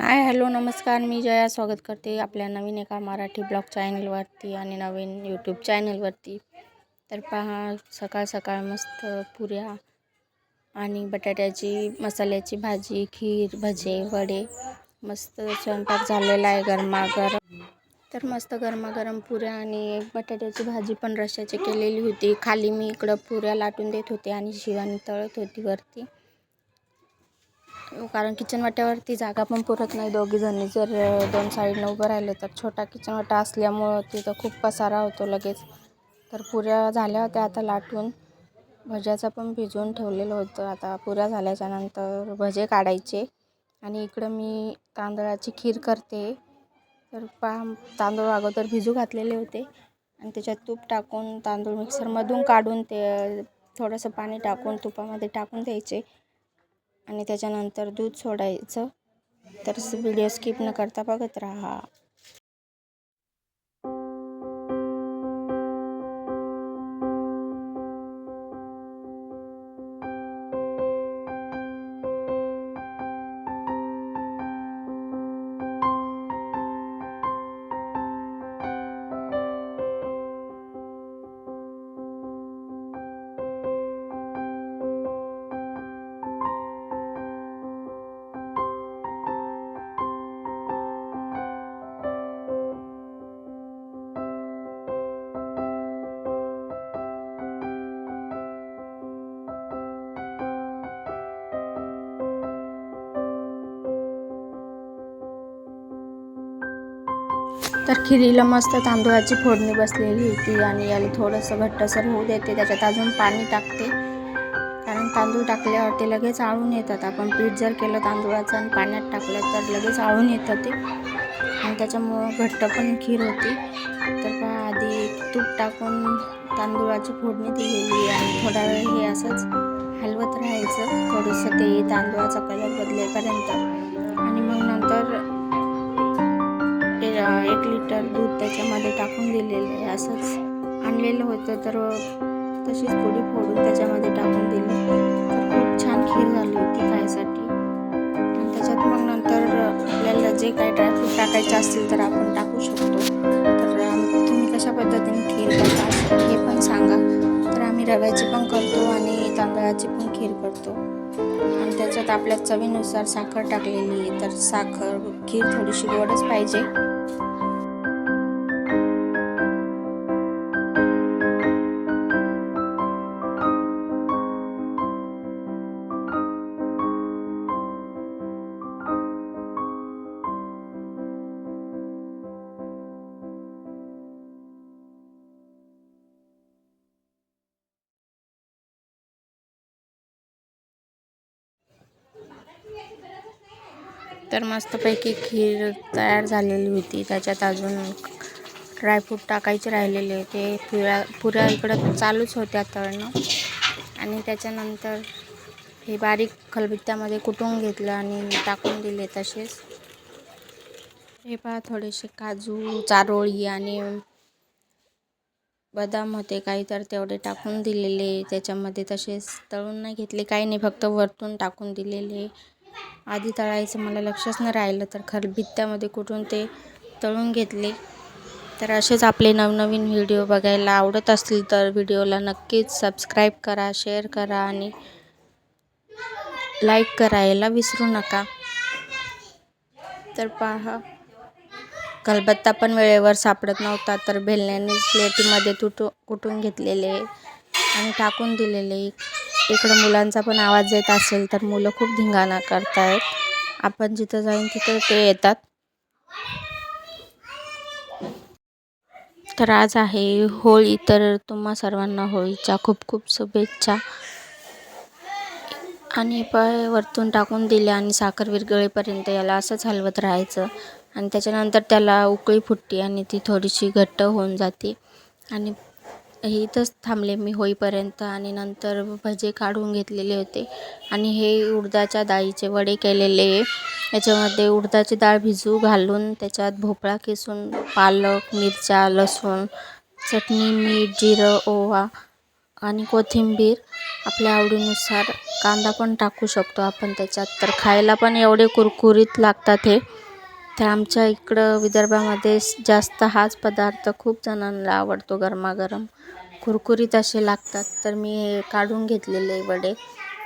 Hi hello नमस्कार. मी जया स्वागत करते आपल्या नवीन एका मराठी ब्लॉग चॅनलवरती आणि नवीन यूट्यूब चॅनलवरती. तर पहा सकाळ सकाळ मस्त पुऱ्या आणि बटाट्याची मसाल्याची भाजी खीर भजे वडे. मस्त स्वयंपाक झालेला आहे गरमागरम. तर मस्त गरमागरम पुऱ्या आणि बटाट्याची भाजी पण रश्याची केलेली होती. खाली मी इकडं पुऱ्या लाटून देत होते आणि शिवानी तळत होती वरती. कारण किचन वाट्यावरती जागा पण पुरत नाही दोघीजणी. जर दोन साईडनं उभं राहिलं तर छोटा किचन वाटा असल्यामुळं तिथं खूप पसारा होतो लगेच. तर पुऱ्या झाल्या होत्या आता लाटून. भज्याचं पण भिजवून ठेवलेलं होतं. आता पुऱ्या झाल्याच्यानंतर भजे काढायचे. आणि इकडं मी तांदळाची खीर करते. तर पा तांदूळ अगोदर भिजू घातलेले होते. आणि त्याच्यात तूप टाकून तांदूळ मिक्सरमधून काढून ते थोडंसं पाणी टाकून तुपामध्ये टाकून द्यायचे. आणि त्याच्यानंतर दूध सोडायचं. तर व्हिडिओ स्किप न करता बघत राहा. तर खिरीला मस्त तांदूळाची फोडणी बसलेली होती आणि याला थोडंसं घट्टसर होऊ देते. त्याच्यात अजून पाणी टाकते. कारण तांदूळ टाकल्यावरती लगेच आळून येतात. आपण पीठ जर केलं तांदूळाचं आणि पाण्यात टाकलं तर लगेच आळून येतं ते. आणि त्याच्यामुळं घट्ट पण खीर होती. तर का आधी तूप टाकून तांदूळाची फोडणी दिलेली आणि थोडा वेळ हे असंच हलवत राहायचं. थोडंसं ते तांदूळाचा कलर बदलेपर्यंत. एक लिटर दूध त्याच्यामध्ये टाकून दिलेलं आहे असंच आणलेलं होतं. तर तशीच पोळी फोडून त्याच्यामध्ये टाकून दिली. तर खूप छान खीर झाली होती खायसाठी. आणि त्याच्यात मग नंतर आपल्याला जे काही ड्रायफ्रूट टाकायचे असतील तर आपण टाकू शकतो. तर तुम्ही कशा पद्धतीने खीर करता हे पण सांगा. तर आम्ही रव्याची पण करतो आणि तांदळाची पण खीर करतो. आणि त्याच्यात आपल्या चवीनुसार साखर टाकलेली आहे. तर साखर खीर थोडीशी गोडच पाहिजे. तर मस्तपैकी खीर तयार झालेली होती. त्याच्यात अजून ड्रायफ्रूट टाकायचे राहिलेले होते. पुऱ्या पुऱ्या इकडं चालूच होत्या तळणं. आणि त्याच्यानंतर हे बारीक खलबित्त्यामध्ये कुटून घेतलं आणि टाकून दिले तसेच. हे पहा थोडेसे काजू चारोळी आणि बदाम होते. काही तर तेवढे टाकून दिलेले. त्याच्यामध्ये तसेच तळून नाही घेतले. काही नाही फक्त वरतून टाकून दिलेले. आधी तळायचं मला लक्षच नाही राहिलं तर खलबित्त्यामध्ये कुठून ते तळून घेतले. तर असेच आपले नवनवीन व्हिडिओ बघायला आवडत असतील तर व्हिडिओला नक्कीच सबस्क्राईब करा शेअर करा आणि लाईक करायला विसरू नका. तर पहा खलबत्ता पण वेळेवर सापडत नव्हता तर बेलण्याने प्लेटीमध्ये तुटू कुटून घेतलेले आणि टाकून दिलेले इकडं मुलांचा पण आवाज येत असेल तर मुलं खूप धिंगाणा करतायत. आपण जिथं जाईन तिथं ते येतात. तर आज आहे होळी तर तुम्हा सर्वांना होळीच्या खूप खूप शुभेच्छा. आणि पाय वरतून टाकून दिले आणि साखर विरगळेपर्यंत याला असंच हलवत राहायचं. आणि त्याच्यानंतर त्याला उकळी फुटते आणि ती थोडीशी घट्ट होऊन जाते. आणि इथंच थांबले मी होईपर्यंत आणि नंतर भजे काढून घेतलेले होते. आणि हे उडदाच्या डाळीचे वडे केलेले याच्यामध्ये उडदाची डाळ भिजू घालून त्याच्यात भोपळा किसून पालक मिरच्या लसूण चटणी मीठ जिरं ओवा आणि कोथिंबीर आपल्या आवडीनुसार कांदा पण टाकू शकतो आपण त्याच्यात. तर खायला पण एवढे कुरकुरीत लागतात हे. तर आमच्या इकडं विदर्भामध्ये जास्त हाच पदार्थ खूप जणांना आवडतो गरमागरम. कुरकुरीत असे लागतात. तर मी हे काढून घेतलेले वडे.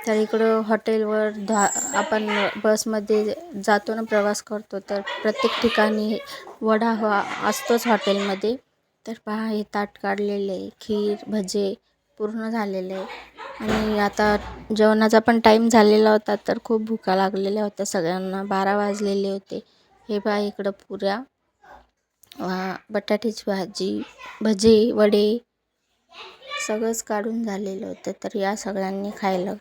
तर इकडं हॉटेलवर धा आपण बसमध्ये जातो ना प्रवास करतो तर प्रत्येक ठिकाणी वडा हा असतोच हॉटेलमध्ये. तर पहा हे ताट काढलेले खीर भजे पूर्ण झालेले. आणि आता जेवणाचा पण टाईम झालेला होता तर खूप भुका लागलेल्या होत्या सगळ्यांना. बारा वाजलेले होते. हे पहा इकडं पुऱ्या. बटाट्याची भाजी भजे वडे सगळंच काढून झालेलं होतं तर या सगळ्यांनी खायला